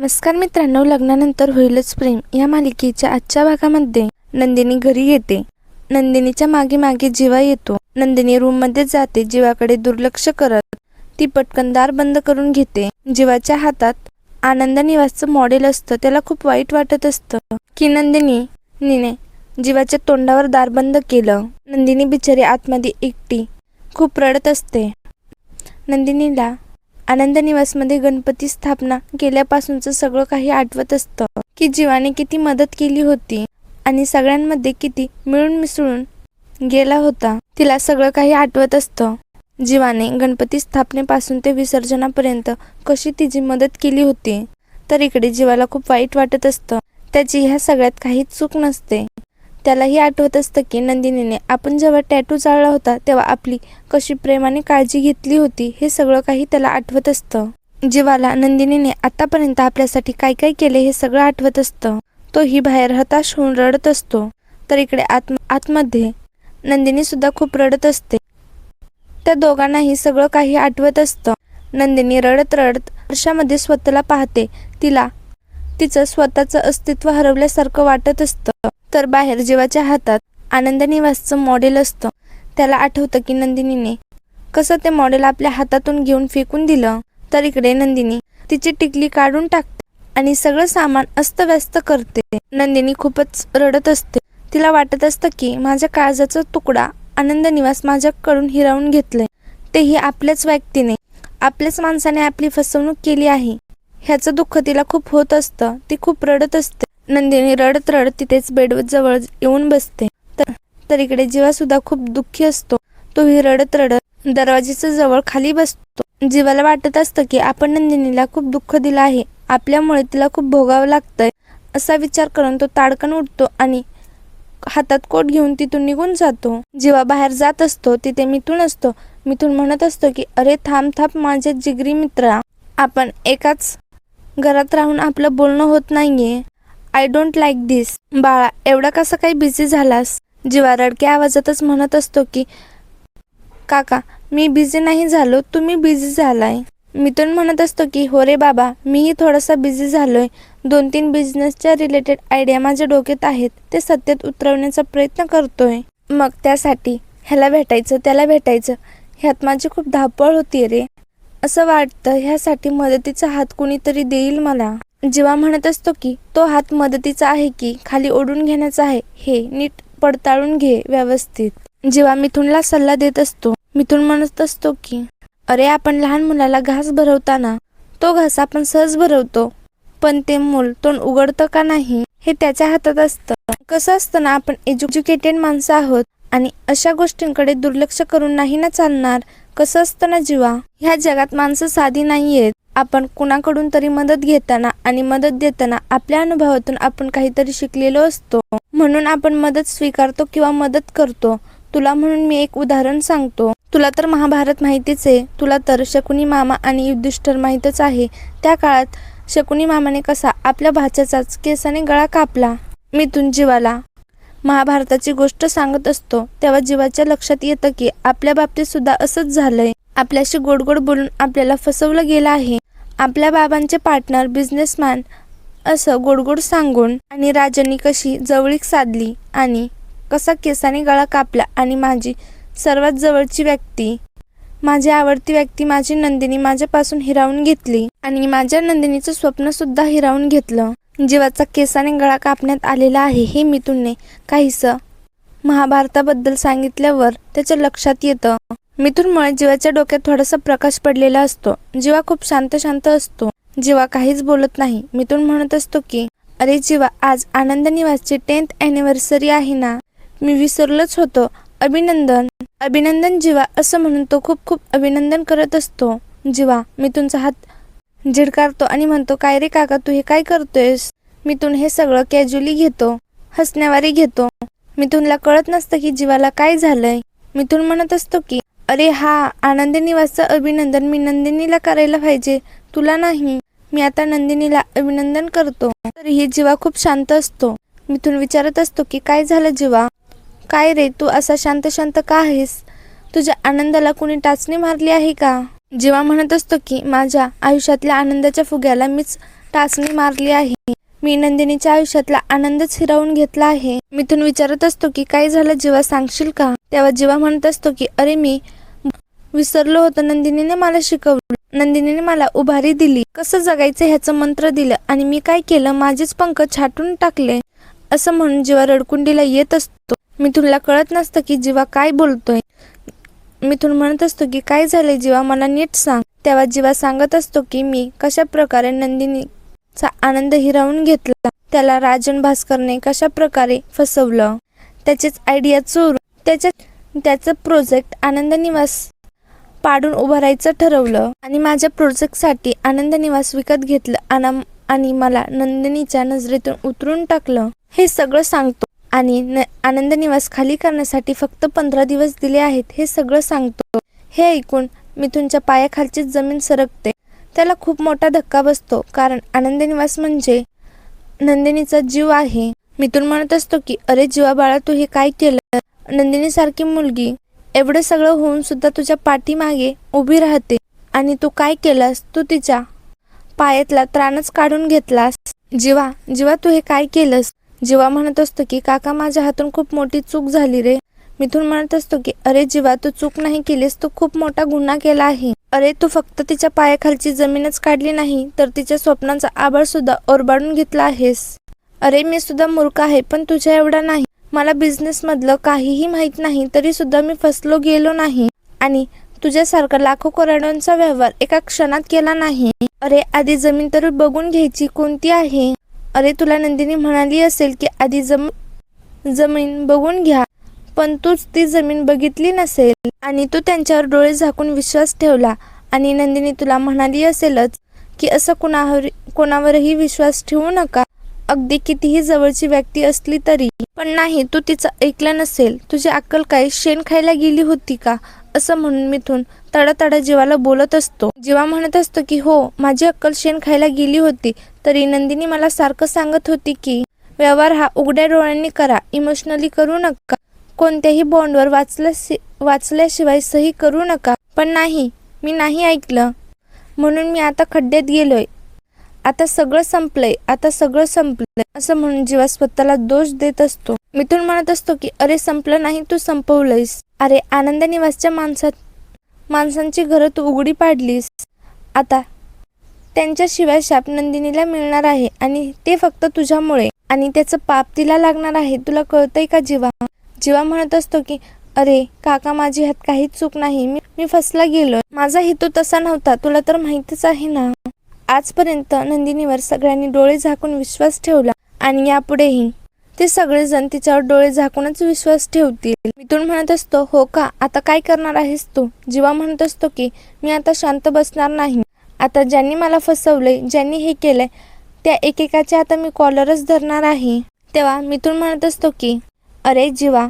नमस्कार मित्रांनो लग्नानंतर होईलच प्रेम. या मालिकेच्या आजच्या भागामध्ये नंदिनी घरी येते. नंदिनीच्या मागे मागे जीवा येतो. नंदिनी रूममध्ये जाते जीवाकडे दुर्लक्ष करत ती पटकन दार बंद करून घेते. जीवाच्या हातात आनंद निवासचं मॉडेल असतं त्याला खूप वाईट वाटत असतं की नंदिनी निने जीवाच्या तोंडावर दार बंद केलं. नंदिनी बिचारी आतमध्ये एकटी खूप रडत असते. नंदिनीला आनंद निवासमध्ये गणपती स्थापना केल्यापासूनचं सगळं काही आठवत असतं. की जीवाने किती मदत केली होती आणि सगळ्यांमध्ये किती मिळून मिसळून गेला होता तिला सगळं काही आठवत असतं. जीवाने गणपती स्थापनेपासून ते विसर्जनापर्यंत कशी तिची मदत केली होती तर इकडे जीवाला खूप वाईट वाटत असतं. त्याची ह्या सगळ्यात काही चूक नसते. त्यालाही आठवत असतं की नंदिनीने आपण जेव्हा टॅटू जाळला होता तेव्हा आपली कशी प्रेमाने काळजी घेतली होती हे सगळं काही त्याला आठवत असतं. जीवाला नंदिनीने आतापर्यंत आपल्यासाठी काय काय केले हे सगळं आठवत असतं. तोही बाहेर हताश होऊन रडत असतो. तर इकडे आत आतमध्ये नंदिनी सुद्धा खूप रडत असते. त्या दोघांनाही सगळं काही आठवत असतं. नंदिनी रडत रडत वर्षामध्ये स्वतःला पाहते. तिला तिचं स्वतःचं अस्तित्व हरवल्यासारखं वाटत असतं. तर बाहेर जीवाच्या हातात आनंद निवासचं मॉडेल असतं. त्याला आठवतं की नंदिनीने कसं ते मॉडेल आपल्या हातातून घेऊन फेकून दिलं तर इकडे नंदिनी तिची टिकली काढून टाकते आणि सगळं सामान अस्तव्यस्त करते. नंदिनी खूपच रडत असते. तिला वाटत असतं की माझ्या काळजाचा तुकडा आनंद निवास माझ्याकडून हिरावून घेतलंय. तेही आपल्याच व्यक्तीने आपल्याच माणसाने आपली फसवणूक केली आहे. ह्याचं दुःख तिला खूप होत असतं. ती खूप रडत असते. नंदिनी रडत रडत तिथेच बेड जवळ येऊन बसते. तर इकडे जीवा सुद्धा खूप दुःखी असतो. तोही रडत रडत दरवाजेच्या जवळ खाली बसतो. जीवाला वाटत असतं की आपण नंदिनीला खूप दुःख दिलं आहे. आपल्यामुळे तिला खूप भोगावं लागतंय. असा विचार करून तो ताडकन उठतो आणि हातात कोट घेऊन तिथून निघून जातो. जीवा बाहेर जात असतो. तिथे मिथून असतो. मिथून म्हणत असतो की अरे थांब थांब माझ्या जिगरी मित्रा. आपण एकाच घरात राहून आपलं बोलणं होत नाहीये. I don't like this. बाळा एवढा कसा काही बिझी झालास? जीवा रडक्या आवाजातच म्हणत असतो की काका मी बिझी नाही झालो तुम्ही बिझी झालाय. मिथून म्हणत असतो की हो रे बाबा मीही थोडासा बिझी झालोय. दोन तीन बिझनेसच्या रिलेटेड आयडिया माझ्या डोक्यात आहेत ते सत्यात उतरवण्याचा प्रयत्न करतोय. मग त्यासाठी ह्याला भेटायचं त्याला भेटायचं. ह्यात माझी खूप धापळ होती रे. असं वाटतं ह्यासाठी मदतीचा हात कुणीतरी देईल मला. जेव्हा म्हणत असतो की तो हात मदतीचा आहे की खाली ओढून घेण्याचा आहे हे नीट पडताळून घे व्यवस्थित. जेव्हा मिथुनला सल्ला देत असतो. मिथून म्हणत असतो की अरे आपण लहान मुलाला घास भरवताना तो घास आपण सहज भरवतो पण ते मूल तोंड उघडतं का नाही हे त्याच्या हातात असतं. कसं असतं ना आपण एज्युकेटेड माणसं आहोत आणि अशा गोष्टींकडे दुर्लक्ष करून नाही ना चालणार? कसं असतं ना जीवा? ह्या जगात माणसं साधी नाहीयेत. आपण कुणाकडून तरी मदत घेताना आणि मदत देताना आपल्या अनुभवातून आपण काहीतरी शिकलेलो असतो. म्हणून आपण मदत स्वीकारतो किंवा मदत करतो. तुला म्हणून मी एक उदाहरण सांगतो. तुला तर महाभारत माहितीच आहे. तुला तर शकुनी मामा आणि युधिष्ठर माहीतच आहे. त्या काळात शकुनी मामाने कसा आपल्या भाच्याचाच केसाने गळा कापला. मिथून जीवाला. महाभारताची गोष्ट सांगत असतो. तेव्हा जीवाच्या लक्षात येतं की आपल्या बाबतीत सुद्धा असंच झालंय. आपल्याशी गोडगोड बोलून आपल्याला फसवलं गेलं आहे. आपल्या बाबांचे पार्टनर बिझनेसमॅन असं गोडगोड सांगून आणि राजांनी कशी जवळीक साधली आणि कसा केसाने गळा कापला आणि माझी सर्वात जवळची व्यक्ती माझी आवडती व्यक्ती माझी नंदिनी माझ्यापासून हिरावून घेतली आणि माझ्या नंदिनीचं स्वप्न सुद्धा हिरावून घेतलं. जीवाचा केसाने गळा कापण्यात आलेला आहे हे मिथुनने काहीसं महाभारताबद्दल सांगितल्यावर त्याच्या लक्षात येतं. मिथूनमुळे जीवाच्या डोक्यात थोडासा प्रकाश पडलेला असतो. जीवा खूप शांत शांत असतो. जीवा काहीच बोलत नाही. मिथून म्हणत असतो की अरे जीवा आज आनंद निवासची टेन्थ अॅनिव्हर्सरी आहे ना? मी विसरलोच होतो. अभिनंदन. अभिनंदन जीवा असं म्हणून तो खूप खूप अभिनंदन करत असतो. जीवा मिथूनचा हात झिडकारतो आणि म्हणतो काय रे काका तू हे काय करतोयस? मिथून हे सगळं कॅज्युअली घेतो. हसण्यावारी घेतो. मिथूनला कळत नसतं की जीवाला काय झालंय. मिथून म्हणत असतो की अरे हा आनंदी निवासचं अभिनंदन मी नंदिनीला करायला पाहिजे. तुला नाही मी आता नंदिनीला अभिनंदन करतो. तरीही जीवा खूप शांत असतो. मिथून विचारत असतो की काय झालं जीवा? काय रे तू असा शांत शांत का आहेस? तुझ्या आनंदाला कुणी टाचणी मारली आहे का? जीवा म्हणत असतो की माझ्या आयुष्यातल्या आनंदाच्या फुग्याला मीच टाचणी मारली आहे. मी नंदिनीच्या आयुष्यातला आनंदच हिरावून घेतला आहे. मिथून विचारत असतो की काय झालं जीवा? सांगशील का? तेव्हा जीवा म्हणत असतो की अरे मी विसरलो होतं. नंदिनीने मला शिकवलं. नंदिनीने मला उभारी दिली. कसं जगायचं ह्याचं मंत्र दिलं आणि मी काय केलं? माझेच पंख छाटून टाकले. असं म्हणून जीवा रडकुंडीला येत असतो मिथुनला कळत नसतं की जीवा काय बोलतोय. मिथून म्हणत असतो की काय झालंय जीवा? मला नीट सांग. तेव्हा जीवा सांगत असतो की मी कशा प्रकारे नंदिनीचा आनंद हिरावून घेतला? त्याला राजन भास्करने कशा प्रकारे फसवलं? त्याचेच आयडिया चोरून त्याच्या त्याचं प्रोजेक्ट आनंद निवास पाडून उभारायचं ठरवलं. आणि माझ्या प्रोजेक्टसाठी आनंद निवास विकत घेतलं. आणि मला नंदिनीच्या नजरेतून उतरून टाकलं. हे सगळं सांगतो. आणि न आनंद निवास खाली करण्यासाठी फक्त पंधरा दिवस दिले आहेत. हे सगळं सांगतो. हे ऐकून मिथुनच्या पायाखालचीच जमीन सरकते. त्याला खूप मोठा धक्का बसतो. कारण आनंद निवास म्हणजे नंदिनीचा जीव आहे. मिथून म्हणत असतो की अरे जीवा बाळा तू हे काय केलं? नंदिनीसारखी मुलगी एवढं सगळं होऊन सुद्धा तुझ्या पाठीमागे उभी राहते. आणि तू काय केलंस? तू तिच्या पायातला त्राणच काढून घेतलास. जीवा जीवा तू हे काय केलंस? जीवा म्हणत असतो की काका माझ्या हातून खूप मोठी चूक झाली रे. मिथून म्हणत असतो की अरे जीवा तू चूक नाही केलीस तू खूप मोठा गुन्हा केला आहे. अरे तू फक्त तिच्या पायाखालची जमीनच काढली नाही तर तिच्या स्वप्नांचा आभाळ सुद्धा ओरबाडून घेतला आहेस. अरे मी सुद्धा मूर्ख आहे पण तुझ्या एवढा नाही. मला बिझनेसमधलं काहीही माहीत नाही तरी सुद्धा मी फसलो गेलो नाही. आणि तुझ्यासारखा लाखो करोडांचा व्यवहार एका क्षणात केला नाही. अरे आधी जमीन तर बघून घ्यायची कोणती आहे? अरे तुला नंदिनी म्हणाली असेल की आधी जम जमीन बघून घ्या. पण तूच ती जमीन बघितली नसेल. आणि तू त्यांच्यावर डोळे झाकून विश्वास ठेवला. आणि नंदिनी तुला म्हणाली असेलच की असं कुणावर कोणावरही विश्वास ठेवू नका. अगदी कितीही जवळची व्यक्ती असली तरी. पण नाही तू तिचं ऐकलं नसेल. तुझी अक्कल काय? शेण खायला गेली होती का? असं म्हणून मिथून तडातडा जीवाला बोलत असतो. जीवा म्हणत असतो की हो माझी अक्कल शेण खायला गेली होती. तरी नंदिनी मला सारखं सांगत होती की व्यवहार हा उघड्या डोळ्यांनी करा. इमोशनली करू नका. कोणत्याही बॉन्डवर वाचल्या वाचल्याशिवाय सही करू नका. पण नाही मी नाही ऐकलं. म्हणून मी आता खड्ड्यात गेलोय. आता सगळं संपलंय आता सगळं संपलंय. असं म्हणून जीवा स्वतःला दोष देत असतो. मिथून म्हणत असतो की अरे संपलं नाही तू संपवलंयस. अरे आनंद निवासच्या माणसात माणसांची घरं तू उघडी पाडलीस. आता त्यांच्याशिवाय शाप नंदिनीला मिळणार आहे आणि ते फक्त तुझ्यामुळे. आणि त्याचं पाप तिला लागणार आहे तुला कळतंय का जीवा? जीवा म्हणत असतो की अरे काका माझी ह्यात काहीच चूक नाही. मी मी फसला गेलो माझा हेतू तसा नव्हता. तुला तर माहितीच आहे ना. आजपर्यंत नंदिनीवर सगळ्यांनी डोळे झाकून विश्वास ठेवला आणि यापुढेही. ते सगळेजण तिच्यावर डोळे झाकूनच विश्वास ठेवतील. मिथून म्हणत असतो हो का? आता काय करणार आहेस तू? जीवा म्हणत असतो की मी आता शांत बसणार नाही. आता ज्यांनी मला फसवले ज्यांनी हे केलंय त्या एकेकाचे आता मी कॉलरच धरणार आहे. तेव्हा मिथून म्हणत असतो की अरे जीवा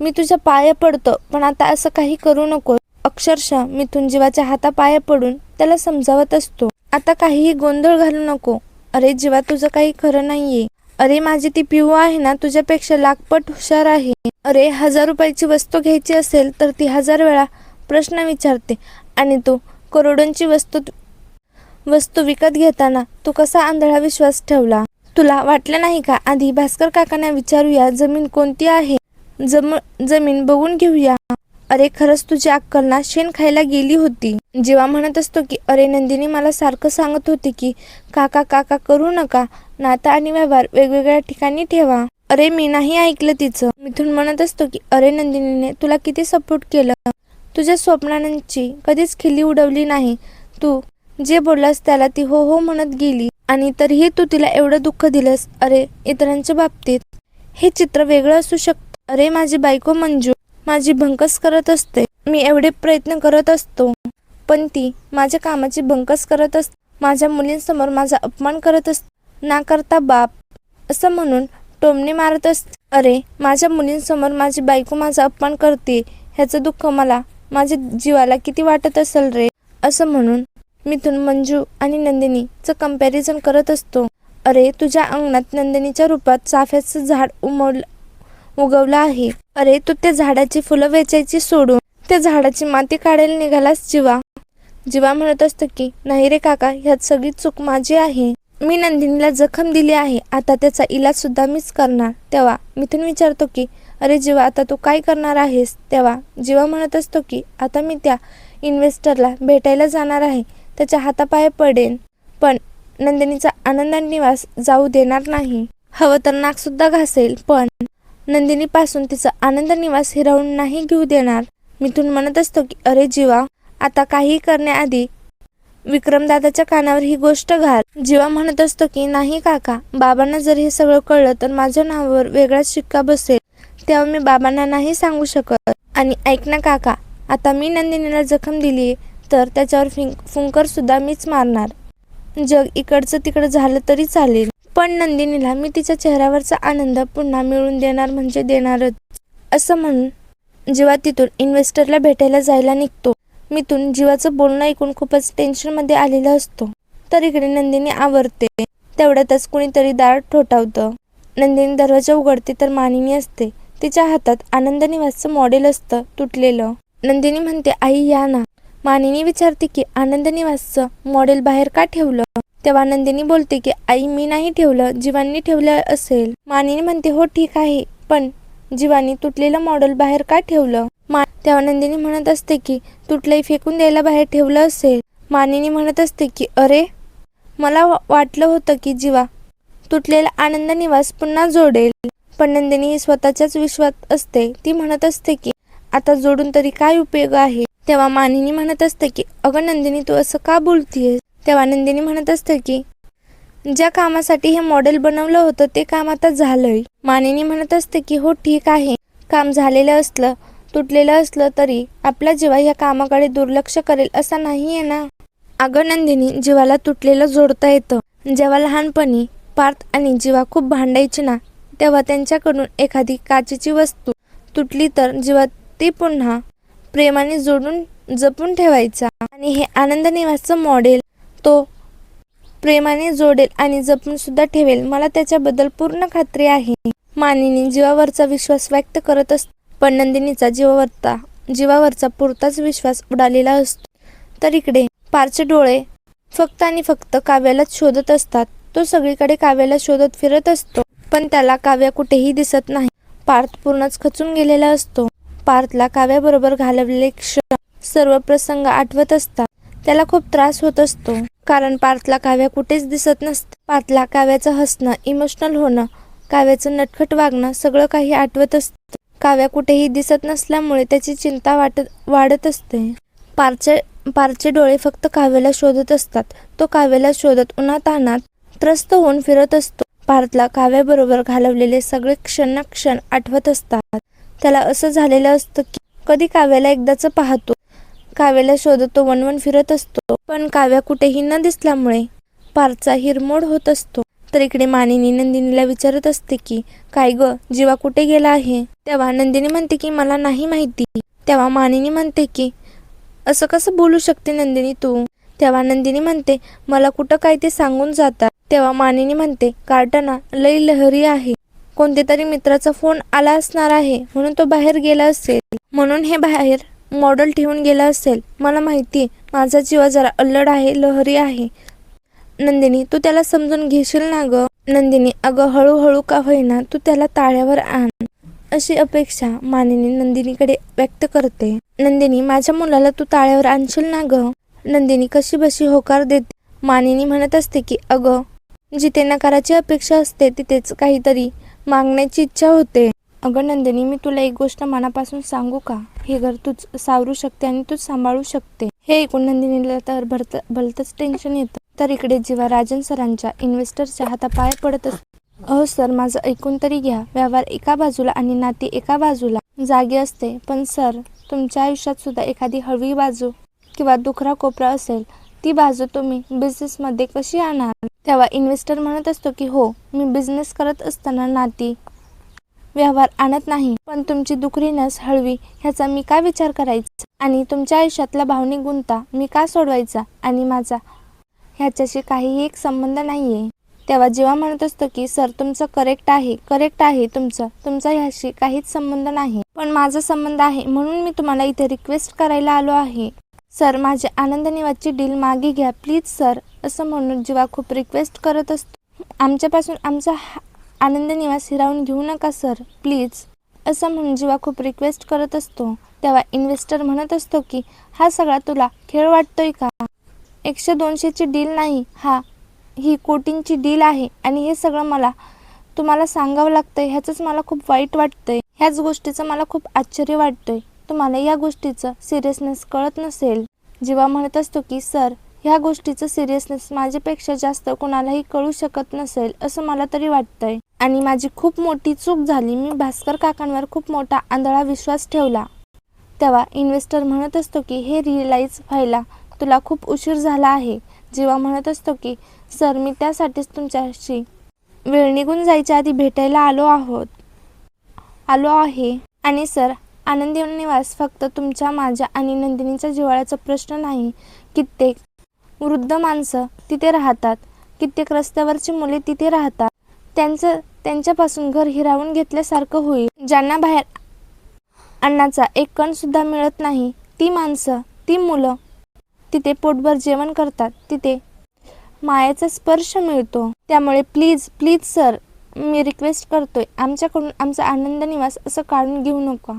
मी तुझ्या पाया पडतो पण आता असं काही करू नको अक्षरशः मिथून जीवाच्या हातापाया पडून त्याला समजावत असतो. आता काहीही गोंधळ घालू नको. अरे जीवा तुझं काही खरं नाहीये. अरे माझी ती पिऊ आहे ना तुझ्यापेक्षा लाखपट हुशार आहे. अरे हजार रुपयाची वस्तू घ्यायची असेल तर ती हजार वेळा प्रश्न विचारते. आणि तू करोडोंची वस्तू वस्तू विकत घेताना तू कसा आंधळा विश्वास ठेवला? तुला वाटलं नाही का? आधी भास्कर काकांना विचारूया जमीन कोणती आहे? जम जमीन बघून घेऊया. अरे खरंच तुझी अक्कल ना? शेण खायला गेली होती. जेव्हा म्हणत असतो की अरे नंदिनी मला सारखं सांगत होती की काका काका करू नका. नाता आणि व्यवहार वेगवेगळ्या ठिकाणी ठेवा. अरे मी नाही ऐकलं तिचं. मिथून म्हणत असतो की अरे नंदिनीने तुला किती सपोर्ट केलं? तुझ्या स्वप्नांची कधीच खिल्ली उडवली नाही. तू जे बोललास त्याला ती हो हो म्हणत गेली. आणि तरीही तू तिला एवढं दुःख दिलंस अरे इतरांच्या बाबतीत. हे चित्र वेगळं असू शकतं. अरे माझी बायको मंजू माझी भंकस करत असते. मी एवढे प्रयत्न करत असतो. पण ती माझ्या कामाची भंकस करत असते. माझ्या मुलींसमोर माझा अपमान करत असते. ना करता बाप असं म्हणून टोमणे मारत असते. अरे माझ्या मुलींसमोर माझी बायको माझा अपमान करते. ह्याचं दुःख मला माझ्या जीवाला किती वाटत असेल रे? असं म्हणून मिथून मंजू आणि नंदिनीचं कंपॅरिझन करत असतो. अरे तुझ्या अंगणात नंदिनीच्या रूपात चाफ्याचं झाड उमवलं उगवलं आहे. अरे तू त्या झाडाची फुलं वेचायची सोडून त्या झाडाची माती काढायला निघालास जीवा. जीवा म्हणत असतो की नाही रे काका ह्यात सगळी चूक माझी आहे. मी नंदिनीला जखम दिली आहे. आता त्याचा इलाज सुद्धा मीच करणार. तेव्हा मिथून विचारतो की अरे जीवा आता तू काय करणार आहेस? तेव्हा जीवा म्हणत असतो की आता मी त्या इन्व्हेस्टरला भेटायला जाणार आहे. त्याच्या हातापाय पडेन. पण नंदिनीचा आनंद निवास जाऊ देणार नाही. हवं तर नाकसुद्धा घासेल पण नंदिनीपासून तिचा आनंद निवास हिरावून नाही घेऊ देणार. मिथून म्हणत असतो की अरे जीवा आता काही करण्याआधी विक्रमदादाच्या कानावर ही गोष्ट घाल. जीवा म्हणत असतो की नाही काका बाबांना जर हे सगळं कळलं तर माझ्या नावावर वेगळाच शिक्का बसेल. तेव्हा मी बाबांना नाही सांगू शकत. आणि ऐक ना काका आता मी नंदिनीला जखम दिली तर त्याच्यावर फिंक फुंकर सुद्धा मीच मारणार. जग इकडचं तिकडं झालं तरी चालेल. पण नंदिनीला मी तिच्या चेहऱ्यावरचा आनंद पुन्हा मिळवून देणार म्हणजे देणारच. असं म्हणून जेव्हा तिथून इन्व्हेस्टरला भेटायला जायला निघतो. मिथून जीवाचं बोलणं ऐकून खूपच टेन्शनमध्ये आलेला असतो. तर इकडे नंदिनी आवरते. तेवढ्यातच कुणीतरी दार ठोठावतं. नंदिनी दरवाजा उघडते तर मानिनी असते. तिच्या हातात आनंद निवासचं मॉडेल असतं तुटलेलं. नंदिनी म्हणते आई या ना. मानिनी विचारते की आनंद निवासचं मॉडेल बाहेर का ठेवलं? तेव्हा नंदिनी बोलते की आई मी नाही ठेवलं. जीवांनी ठेवलं असेल. मानिनी म्हणते हो ठीक आहे. पण जीवानी तुटलेलं मॉडेल बाहेर का ठेवलं? मा तेव्हा नंदिनी म्हणत असते की तुटलंही फेकून द्यायला बाहेर ठेवलं असेल. मानिनी म्हणत असते की अरे मला वाटलं होतं की जीवा तुटलेला आनंद निवास पुन्हा जोडेल. पण नंदिनी ही स्वतःच्याच विश्वात असते. ती म्हणत असते की आता जोडून तरी काय उपयोग आहे? तेव्हा मानिनी म्हणत असते की अगं नंदिनी तू असं का बोलतीयस? तेव्हा नंदिनी म्हणत असते की ज्या कामासाठी हे मॉडेल बनवलं होतं ते काम आता झालंय. मानिनी म्हणत असते की हो ठीक आहे. काम झालेलं असलं तुटलेलं असलं तरी आपला जीवा ह्या कामाकडे दुर्लक्ष करेल असं नाहीये ना? अगं नंदिनी जीवाला तुटलेलं जोडता येतं. जेव्हा लहानपणी पार्थ आणि जीवा खूप भांडायची ना तेव्हा त्यांच्याकडून एखादी काचेची वस्तू तुटली तर जीवा ती पुन्हा प्रेमाने जोडून जपून ठेवायचा. आणि हे आनंद निवासचं मॉडेल तो प्रेमाने जोडेल आणि जपून सुद्धा ठेवेल. मला त्याच्याबद्दल पूर्ण खात्री आहे. मानिनी जीवावरचा विश्वास व्यक्त करत असतो पण नंदिनीचा जीवावरचा जीवावरचा पुरताच विश्वास उडालेला असतो. तर इकडे पारचे डोळे फक्त आणि फक्त काव्यालाच शोधत असतात. तो सगळीकडे काव्याला शोधत फिरत असतो पण त्याला काव्या कुठेही दिसत नाही. पार्थ पूर्णच खचून गेलेला असतो. पार्थला काव्याबरोबर घालवलेले क्षण सर्व प्रसंग आठवत असतात. त्याला खूप त्रास होत असतो. कारण पार्थला काव्या कुठेच दिसत नसतं. पार्थला काव्याचं हसणं इमोशनल होणं काव्याचं नटखट वागणं सगळं काही आठवत असतं. काव्या कुठेही दिसत नसल्यामुळे त्याची चिंता वाटत वाढत असते. पारचे पारचे डोळे फक्त काव्याला शोधत असतात. तो काव्याला शोधत उन्हातानात त्रस्त होऊन फिरत असतो. पार्थला काव्याबरोबर घालवलेले सगळे क्षण क्षण आठवत असतात. त्याला असं झालेलं असतं की कधी काव्याला एकदाच पाहतो. काव्याला शोधत तो वनवन फिरत असतो. पण काव्या कुठेही न दिसल्यामुळे पारचा हिरमोड होत असतो. तर इकडे मानिनी नंदिनीला विचारत असते की काय ग जीवा कुठे गेला आहे? तेव्हा नंदिनी म्हणते की मला नाही माहिती. तेव्हा मानिनी म्हणते की असं कसं बोलू शकते नंदिनी तू? तेव्हा नंदिनी म्हणते मला कुठं काय ते सांगून जातात? तेव्हा मानिनी म्हणते कार्टना लई लहरी आहे. कोणते तरी मित्राचा फोन आला असणार आहे म्हणून तो बाहेर गेला असेल. म्हणून हे बाहेर मॉडेल ठेवून गेला असेल. मला माहिती माझा जीवा जरा अल्लड आहे लहरी आहे. नंदिनी तू त्याला समजून घेशील ना ग? नंदिनी अगं हळूहळू का होईना तू त्याला ताळ्यावर आण. अशी अपेक्षा मानिनी नंदिनीकडे व्यक्त करते. नंदिनी माझ्या मुलाला तू ताळ्यावर आणशील ना ग? नंदिनी कशी बशी होकार देते? मानिनी म्हणत असते की अगं जिथे नकाराची अपेक्षा असते तिथेच काहीतरी मागण्याची इच्छा होते. अगं नंदिनी मी तुला एक गोष्ट मनापासून सांगू का? हे घर तूच सावरू शकते आणि तूच सांभाळू शकते. हे ऐकून नंदिनीला तर भरत भलतंच टेन्शन येतं. तर इकडे जेव्हा राजन सरांच्या इन्व्हेस्टरच्या हातापाय पडत असतो. अहो सर माझं ऐकून तरी घ्या. व्यवहार एका बाजूला आणि नाती एका बाजूला. जागी असते. पण सर तुमच्या आयुष्यात सुद्धा एखादी हळवी बाजू किंवा दुखरा कोपरा असेल ती बाजू तुम्ही बिझनेसमध्ये कशी आणणार? तेव्हा इन्व्हेस्टर म्हणत असतो की हो मी बिझनेस करत असताना नाती व्यवहार आणत नाही. पण तुमची दुखरी नस हळवी ह्याचा मी काय विचार करायचा? आणि तुमच्या आयुष्यातला भावनिक गुंता मी का सोडवायचा? आणि माझा? ह्याच्याशी काहीही एक संबंध नाहीये. तेव्हा जेव्हा म्हणत असतो की सर तुमचं करेक्ट आहे करेक्ट आहे तुमचं. तुमचा ह्याशी काहीच संबंध नाही. पण माझा संबंध आहे म्हणून मी तुम्हाला इथे रिक्वेस्ट करायला आलो आहे. सर माझे आनंद निवाची डील मागे घ्या प्लीज सर असं म्हणून जीवा खूप रिक्वेस्ट करत असतो. आमच्यापासून आमचा हा- आनंद निवास हिरावून घेऊ नका सर. प्लीज. असं म्हणून जेव्हा खूप रिक्वेस्ट करत असतो तेव्हा इन्व्हेस्टर म्हणत असतो की हा सगळा तुला खेळ वाटतोय का? एकशे दोनशेची डील नाही. हा ही कोटींची डील आहे आणि हे सगळं मला तुम्हाला सांगावं लागतंय. ह्याचंच मला खूप वाईट वाटतंय. ह्याच गोष्टीचं मला खूप आश्चर्य वाटतंय. तुम्हाला या गोष्टीचं सिरियसनेस कळत नसेल. जेव्हा म्हणत असतो की सर ह्या गोष्टीचं सिरियसनेस माझ्यापेक्षा जास्त कोणालाही कळू शकत नसेल असं मला तरी वाटतंय. आणि माझी खूप मोठी चूक झाली. मी भास्कर काकांवर खूप मोठा आंधळा विश्वास ठेवला. तेव्हा इन्व्हेस्टर म्हणत असतो की हे रिअलाईज व्हायला तुला खूप उशीर झाला आहे. जेव्हा म्हणत असतो की सर मी त्यासाठीच तुमच्याशी वेळ निघून जायच्या आधी भेटायला आलो आहोत. आलो आहे. आणि सर आनंदी निवास फक्त तुमच्या माझ्या आणि नंदिनीच्या जिव्हाळ्याचा प्रश्न नाही. कित्येक वृद्ध माणसं तिथे राहतात. कित्येक रस्त्यावरची मुले तिथे राहतात. त्यांचं त्यांच्यापासून घर हिरावून घेतल्यासारखं होईल. ज्यांना बाहेर अन्नाचा एक कण सुद्धा मिळत नाही ती माणसं ती मुलं तिथे पोटभर जेवण करतात तिथे मायाचा स्पर्श मिळतो. त्यामुळे प्लीज प्लीज सर मी रिक्वेस्ट करतोय आमच्याकडून आमचा आनंद निवास असं काढून घेऊ नका.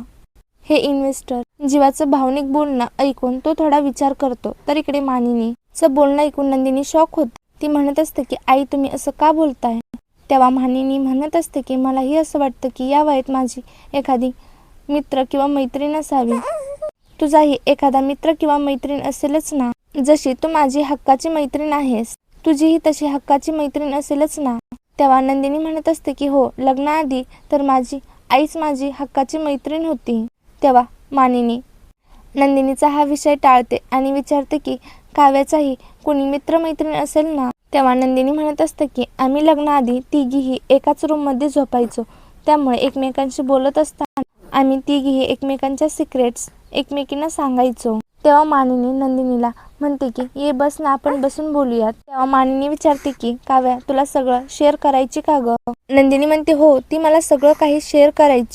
हे इन्व्हेस्टर जीवाचं भावनिक बोलणं ऐकून तो थोडा विचार करतो तर इकडे मानिनीचं बोलणं ऐकून नंदिनी शॉक होत. ती म्हणत असते की आई तुम्ही असं का बोलताय? तेव्हा मानिनी म्हणत असते की मलाही असं वाटतं की या वयात माझी एखादी मित्र किंवा मैत्रीण असावी. तुझाही एखादा मित्र किंवा मैत्रीण असेलच ना? जशी तू माझी हक्काची मैत्रीण आहेस तुझीही तशी हक्काची मैत्रीण असेलच ना? तेव्हा नंदिनी म्हणत असते की हो लग्नाआधी तर माझी आईच माझी हक्काची मैत्रीण होती. तेव्हा मानिनी नंदिनीचा हा विषय टाळते आणि विचारते की काव्याचाही कोणी मित्रमैत्रीण असेल ना? तेव्हा नंदिनी म्हणत असतं की आम्ही लग्नाआधी तिघीही एकाच रूममध्ये झोपायचो. त्यामुळे एकमेकांशी बोलत असताना आम्ही तिघीही एकमेकांच्या सिक्रेट्स एकमेकींना सांगायचो. तेव्हा मानिनी नंदिनीला म्हणते की ये बस ना आपण बसून बोलूयात. तेव्हा मानिनी विचारते की काव्या तुला सगळं शेअर करायची का ग? नंदिनी म्हणते हो ती मला सगळं काही शेअर करायची.